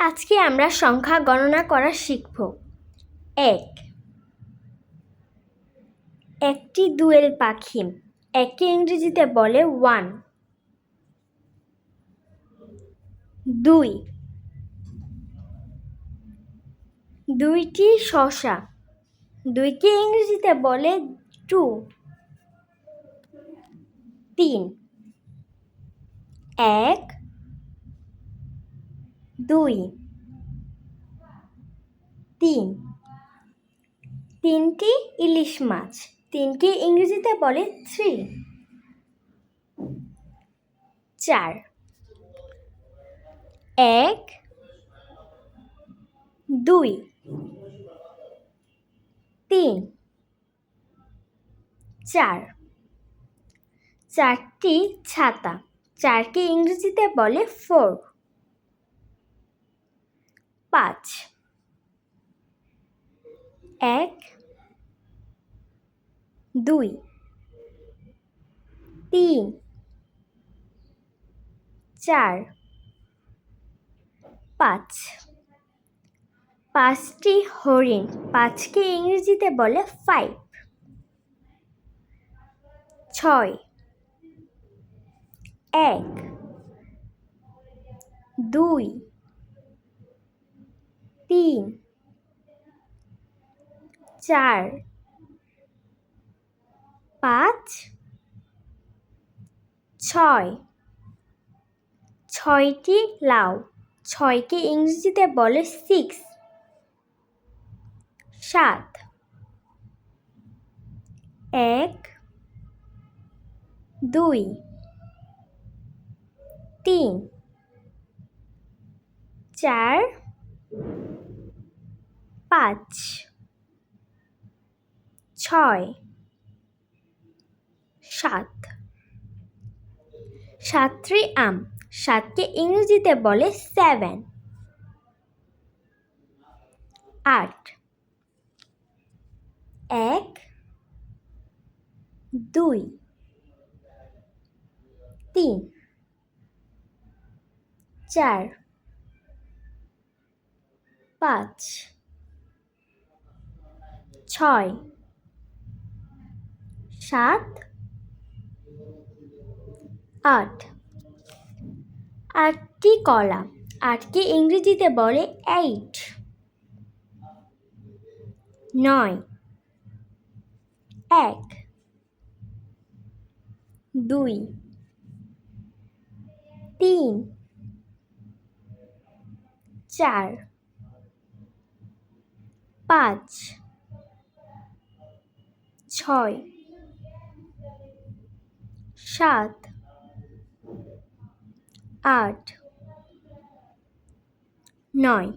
আজকে আমরা সংখ্যা গণনা করা শিখব। এক। একটি দুয়েল পাখি একে ইংরেজিতে বলে ওয়ান। দুই। দুইটি শশা। দুইকে ইংরেজিতে বলে টু। তিন। এক। দুই, তিন। তিনটি ইলিশ মাছ তিনকে ইংরেজিতে বলে থ্রি চার, এক, দুই, তিন। চার, চারটি ছাতা চারকে ইংরেজিতে বলে ফোর পাঁচ। এক। দুই। তিন। চার। পাঁচ। পাঁচটি হরিণ, পাঁচকে ইংরেজিতে বলে ফাইভ ছয়। এক। দুই। তিন। চার। পাঁচ। ছয়। ছয়টি লাউ। ছয়কে ইংরেজিতে বলে সিক্স সাত। এক। দুই। তিন। চার। পাঁচ, ছয়, সাত। সাতটি আম সাতকে ইংরেজিতে বলে সেভেন আট, এক, দুই, তিন, চার, পাঁচ। ছয়। সাত। আট। আটটি কলা আটকে ইংরেজিতে বলে এইট নয়। এক। দুই। তিন। চার। পাঁচ। ছয়। সাত। আট। নয়।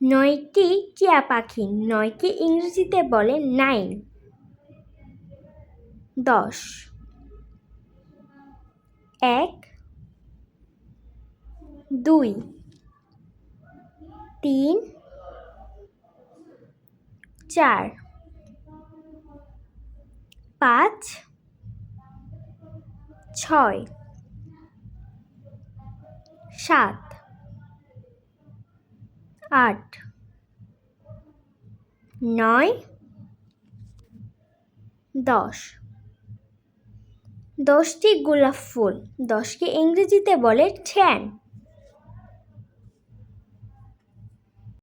নয়টি টিয়া পাখি নয়কে ইংরেজিতে বলে নাইন। দশ। এক। দুই। তিন। চার। পাঁচ ছয় সাত আট নয় দশ। দশটি গোলাপ ফুল দশকে ইংরেজিতে বলে ঠ্যান।